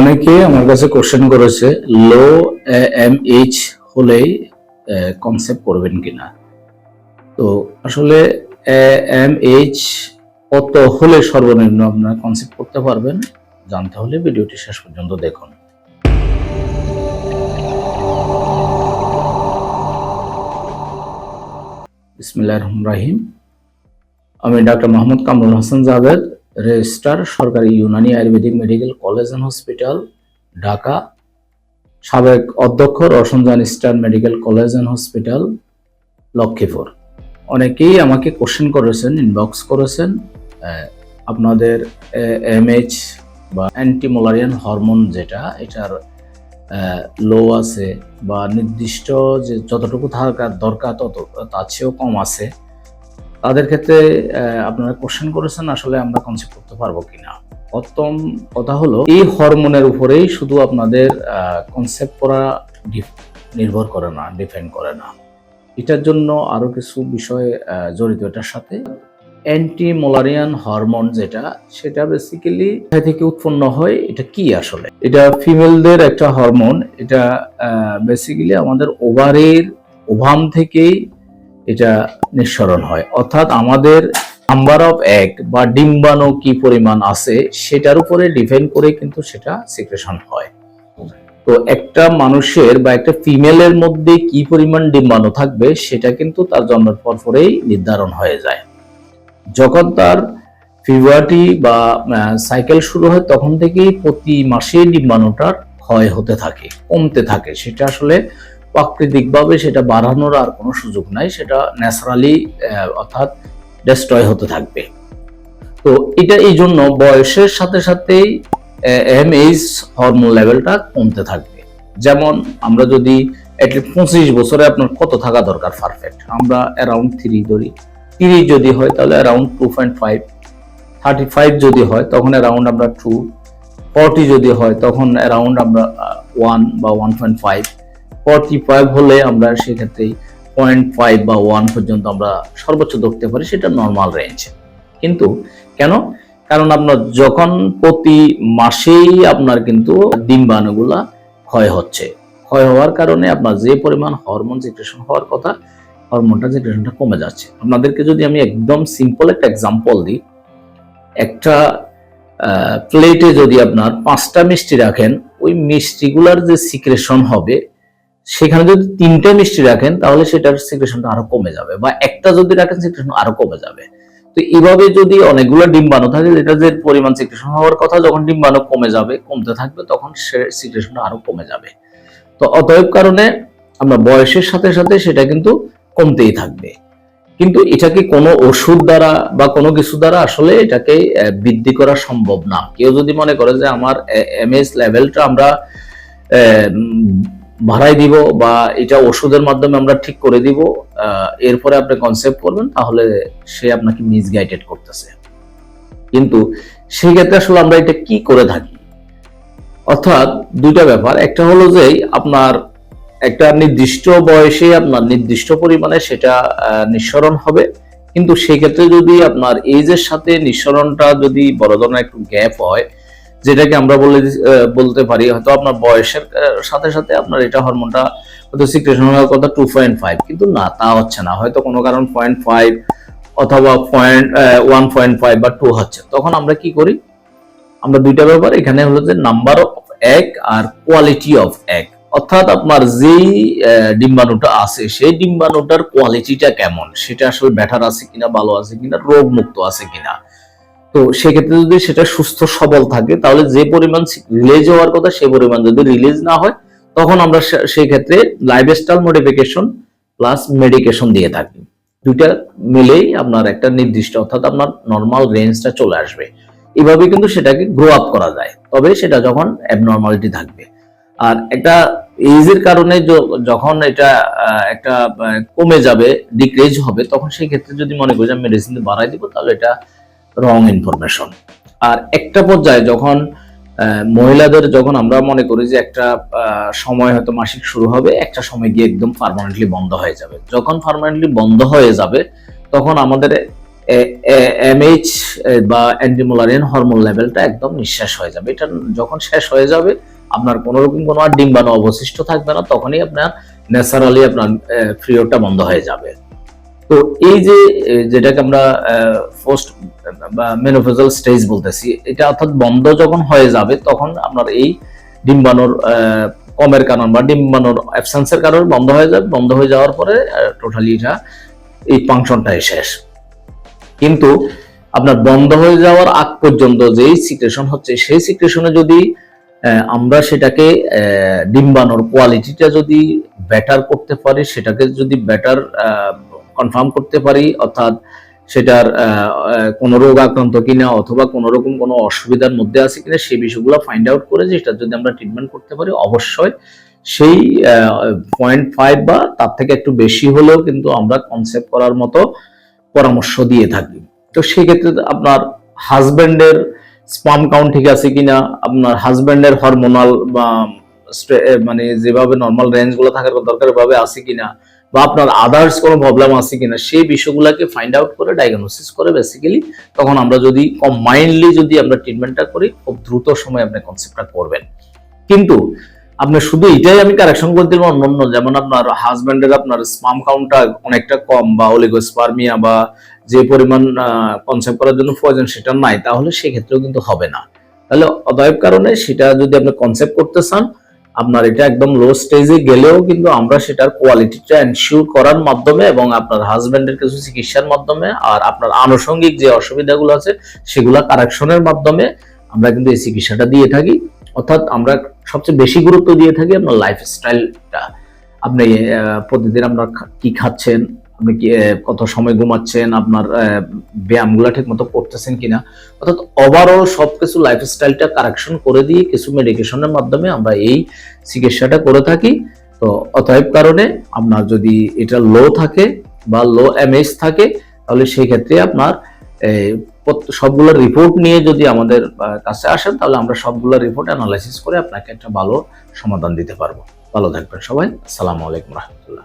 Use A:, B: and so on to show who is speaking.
A: অনেকে আমার কাছে কোশ্চেন করেছে, লো এম, এইচ হলেই কনসেপ্ট করবেন কিনা? তো আসলে এম, এইচ কত হলে সর্বনিম্ন আপনারা কনসেপ্ট করতে পারবেন, জানতে হলে ভিডিওটি শেষ পর্যন্ত দেখুন। বিসমিল্লাহ রহমান রাহিম। আমি ডাক্তার মোহাম্মদ কামরুল হাসান জাভেদ রেজিস্ট্রার সরকারি Unani Ayurvedic medical college and hospital, Dhaka. সাবেক অধ্যক্ষ রসনজান eastern medical college and hospital, Lakshmipur. অনেকেই আমাকে কোশ্চেন করেছেন ইনবক্স করেছেন আপনাদের এমএইচ বা অ্যান্টিমোলারিয়ান হরমোন যেটা, এটার লো আছে বা নির্দিষ্ট যে যতটুকু থাকার দরকার তত, তার চেয়েও কম আছে। তাদের ক্ষেত্রে আপনারা কোশ্চেন করেছেন, আসলে আমরা কনসেপ্ট করতে পারব কিনা। প্রথম কথা হলো, এই হরমোনের উপরেই শুধু আপনাদের কনসেপ্ট করা নির্ভর করে না ডিপেন্ড করে না। এটার জন্য আরও কিছু বিষয় জড়িত। এটার সাথে অ্যান্টি মোলারিয়ান হরমোন যেটা, সেটা বেসিক্যালি থেকে উৎপন্ন হয়, এটা কি আসলে? এটা ফিমেলদের একটা হরমোন এটা বেসিক্যালি আমাদের ওভারের ওভাম থেকেই এটা নিঃসরণ হয়। অর্থাৎ আমাদের নাম্বার অফ এক বা ডিম্বাণু কি পরিমাণ আছে, সেটার উপরে ডিপেন্ড করে কিন্তু সেটা সিক্রেশন হয়। তো একটা মানুষের বা একটা ফিমেলের মধ্যে কি পরিমাণ ডিম্বাণু থাকবে, সেটা কিন্তু তার জন্মের পর পরেই নির্ধারণ হয়ে যায়। যখন তার ফিভারটি বা সাইকেল শুরু হয়, তখন থেকেই প্রতি মাসে ডিম্বাণুটার ক্ষয় হতে থাকে, কমতে থাকে। সেটা আসলে প্রাকৃতিকভাবে সেটা বাড়ানোর আর কোনো সুযোগ নাই, সেটা ন্যাচারালি অর্থাৎ ডেস্ট্রয় হতে থাকবে। তো এটা এই জন্য বয়সের সাথে সাথেই এমএইচ হরমোন লেভেলটা কমতে থাকবে। যেমন আমরা যদি অ্যাটলিস্ট পঁচিশ বছরে আপনার কত থাকা দরকার? পারফেক্ট আমরা অ্যারাউন্ড থ্রি ধরি। তিরিশ যদি হয়, তাহলে around two point five thirty five যদি হয়, তখন অ্যারাউন্ড আমরা টু ফর্টি যদি হয়, তখন অ্যারাউন্ড আমরা ওয়ান বা one point five forty five হলে আমরা সেক্ষেত্রে পয়েন্ট ফাইভ বা ওয়ান পর্যন্ত আমরা সর্বোচ্চ ধরতে পারি, সেটা নর্মাল রেঞ্জ কিন্তু কেন? কারণ আপনার যখন প্রতি মাসেই আপনার কিন্তু ডিম্বাণুগুলা ক্ষয় হচ্ছে। ক্ষয় হওয়ার কারণে আপনার যে পরিমাণ হরমোন সিক্রেশন হওয়ার কথা হরমোনটা সিক্রেশনটা কমে যাচ্ছে। আপনাদেরকে যদি আমি একদম সিম্পল একটা এক্সাম্পল দিই, একটা প্লেটে যদি আপনার পাঁচটা মিষ্টি রাখেন, ওই মিষ্টিগুলার যে সিক্রেশন হবে সেখানে যদি তিনটা মিষ্টি রাখেন, তাহলে সেটার সিক্রেশনটা আরও কমে যাবে বা একটা যদি রাখেন সিক্রেশন আরও কমে যাবে। তো এইভাবে যদি অনেকগুলো ডিম্বাণু থাকে, যেটা যে পরিমাণ সিক্রেশন হওয়ার কথা, যখন ডিম্বাণু কমে যাবে, কমতে থাকবে, তখন সে সিক্রেশনটা আরও কমে যাবে। তো অতএব কারণে আমরা বয়সের সাথে সাথে সেটা কিন্তু কমতেই থাকবে। কিন্তু এটাকে কোনো ওষুধ দ্বারা বা কোনো কিছু দ্বারা আসলে এটাকে বৃদ্ধি করা সম্ভব না? কেউ যদি মনে করে যে আমার এমএস লেভেলটা আমরা বাড়াই দিব বা এটা ওষুধের মাধ্যমে আমরা ঠিক করে দিব এরপরে আপনি কনসেপ্ট করবেন, তাহলে সে আপনাকে মিসগাইডেড করতেছে। কিন্তু সেই ক্ষেত্রে আসলে আমরা এটা কি করে থাকি? অর্থাৎ দুইটা ব্যাপার। একটা হলো যে আপনার একটা নির্দিষ্ট বয়সে, আপনার নির্দিষ্ট পরিমাণে সেটা নিঃসরণ হবে। কিন্তু সেক্ষেত্রে যদি আপনার এজের সাথে নিঃসরণটা যদি বড় ধরনের একটু গ্যাপ হয় যেটাকে আমরা বলে বলতে পারি, হয়তো আপনার বয়সের সাথে সাথে আপনার এটা হরমোনটা হয়তো সিক্রেশন হওয়ার কথা টু পয়েন্ট ফাইভ কিন্তু না, তা হচ্ছে না। হয়তো কোনো কারণ পয়েন্ট ফাইভ অথবা পয়েন্ট ওয়ান পয়েন্ট ফাইভ বা টু হচ্ছে। তখন আমরা কি করি? আমরা দুইটা ব্যাপার, এখানে হলো যে নাম্বার অফ এক আর কোয়ালিটি অফ এক অর্থাৎ আপনার যেই ডিম্বাণুটা আছে, সেই ডিম্বাণুটার কোয়ালিটিটা কেমন? সেটা আসলে ব্যাটার আছে কিনা, ভালো আছে কিনা রোগ মুক্ত আছে কিনা? তো সেক্ষেত্রে যদি সেটা সুস্থ, সবল থাকে, তাহলে যে পরিমাণ রিলিজ হওয়ার কথা সেই পরিমাণ যদি রিলিজ না হয়, তখন আমরা সেই ক্ষেত্রে লাইফস্টাইল মডিফিকেশন প্লাস মেডিকেশন দিয়ে থাকি। দুইটা মিলেই আপনার একটা নির্দিষ্ট, অর্থাৎ আপনার নর্মাল রেঞ্জটা চলে আসবে। এভাবে কিন্তু সেটাকে গ্রো আপ করা যায়। তবে সেটা যখন অ্যাবনর্মালিটি থাকবে। আর একটা এজের কারণে যখন এটা একটা কমে যাবে ডিক্রেজ হবে, তখন সেই ক্ষেত্রে যদি মনে করি আমি মেডিসিন বাড়াই দিব, তাহলে এটা রং ইনফরমেশন আর একটা পর্যায়ে যখন মহিলাদের যখন আমরা মনে করি যে একটা সময় হয়তো মাসিক শুরু হবে, একটা সময় গিয়ে একদম পার্মানেন্টলি বন্ধ হয়ে যাবে। যখন পার্মানেন্টলি বন্ধ হয়ে যাবে, তখন আমাদের এমএইচ বা অ্যান্টিমোলারিন হরমোন লেভেলটা একদম নিঃশ্বাস হয়ে যাবে। এটা যখন শেষ হয়ে যাবে, আপনার কোনো রকম কোনো আর ডিম্বাণু অবশিষ্ট থাকবে না, তখনই আপনার ন্যাচারালি আপনার ফ্রিওটা বন্ধ হয়ে যাবে। তো এই যে যেটাকে আমরা পোস্ট বা মেনোফেজাল স্টেজ বলতেছি এটা অর্থাৎ বন্ধ যখন হয়ে যাবে তখন আপনার এই ডিম্বাণুর কমের কারণ বা ডিম্বাণুর অ্যাবসেন্সের কারণে বন্ধ হয়ে যাবে। বন্ধ হয়ে যাওয়ার পরে টোটালি এটা এই ফাংশনটাই শেষ। কিন্তু আপনার বন্ধ হয়ে যাওয়ার আগ পর্যন্ত যেই সিক্রেশন হচ্ছে সেই সিক্রেশনে যদি আমরা সেটাকে আহ, ডিম্বাণুর কোয়ালিটিটা যদি বেটার করতে পারি সেটাকে যদি বেটার কনফার্ম করতে পারি, অর্থাৎ সেটার কোনো রোগ আক্রান্ত কিনা অথবা কোনো রকম কোনো অসুবিধার মধ্যে আছে কিনা সেই বিষয়গুলো ফাইন্ড আউট করে যেটা যদি আমরা ট্রিটমেন্ট করতে পারি, অবশ্যই সেই পয়েন্ট ফাইভ বা তার থেকে একটু বেশি হলেও কিন্তু আমরা কনসেপ্ট করার মতো পরামর্শ দিয়ে থাকি। তো সেক্ষেত্রে আপনার হাজব্যান্ডের স্পাম কাউন্ট ঠিক আছে কিনা, আপনার হাজব্যান্ডের হরমোনাল বা মানে যেভাবে নর্মাল রেঞ্জগুলো থাকার দরকার ভাবে আছে কিনা? বা আপনার আদার্স কোনো প্রবলেম আছে কিনা? সেই বিষয়গুলোকে ফাইন্ড আউট করে ডায়াগনোসিস করে বেসিক্যালি তখন আমরা যদি কম্বাইন্ডলি যদি আমরা ট্রিটমেন্টটা করি, খুব দ্রুত সময় আপনি কনসেপ্টটা করবেন। কিন্তু আপনি শুধু এটাই আমি কারেকশন করে দিলাম অন্য যেমন আপনার হাজব্যান্ডের আপনার স্পাম কাউন্টটা অনেকটা কম বা অলিগোস্পার্মিয়া বা যে পরিমাণ কনসেপ্ট করার জন্য প্রয়োজন সেটা নাই, তাহলে সেক্ষেত্রেও কিন্তু হবে না। তাহলে অতএব কারণে সেটা যদি আপনি কনসেপ্ট করতে চান আপনার এটা একদম লো স্টেজে গেলেও কিন্তু আমরা সেটার কোয়ালিটিটা এনশিওর করার মাধ্যমে এবং আপনার হাজবেন্ডের কিছু চিকিৎসার মাধ্যমে আর আপনার আনুষঙ্গিক যে অসুবিধাগুলো আছে সেগুলা কারেকশনের মাধ্যমে আমরা কিন্তু এই চিকিৎসাটা দিয়ে থাকি। অর্থাৎ আমরা সবচেয়ে বেশি গুরুত্ব দিয়ে থাকি আপনার লাইফস্টাইলটা আপনি প্রতিদিন আপনার কি খাচ্ছেন আপনি কত সময় ঘুমাচ্ছেন, আপনার ব্যায়ামগুলো ঠিক মতো করতেছেন কিনা? অর্থাৎ ওভারঅল সবকিছু লাইফস্টাইলটা কারেকশন করে দিয়ে কিছু মেডিকেশনের মাধ্যমে আমরা এই চিকিৎসাটা করে থাকি। তো অতএব কারণে আপনার যদি এটা লো থাকে বা লো এমএইচ থাকে, তাহলে সেই ক্ষেত্রে আপনার সবগুলো রিপোর্ট নিয়ে যদি আমাদের কাছে আসেন, তাহলে আমরা সবগুলো রিপোর্ট অ্যানালাইসিস করে আপনাকে একটা ভালো সমাধান দিতে পারব। ভালো থাকবেন সবাই। আসসালামু আলাইকুম রহমতুল্লাহ।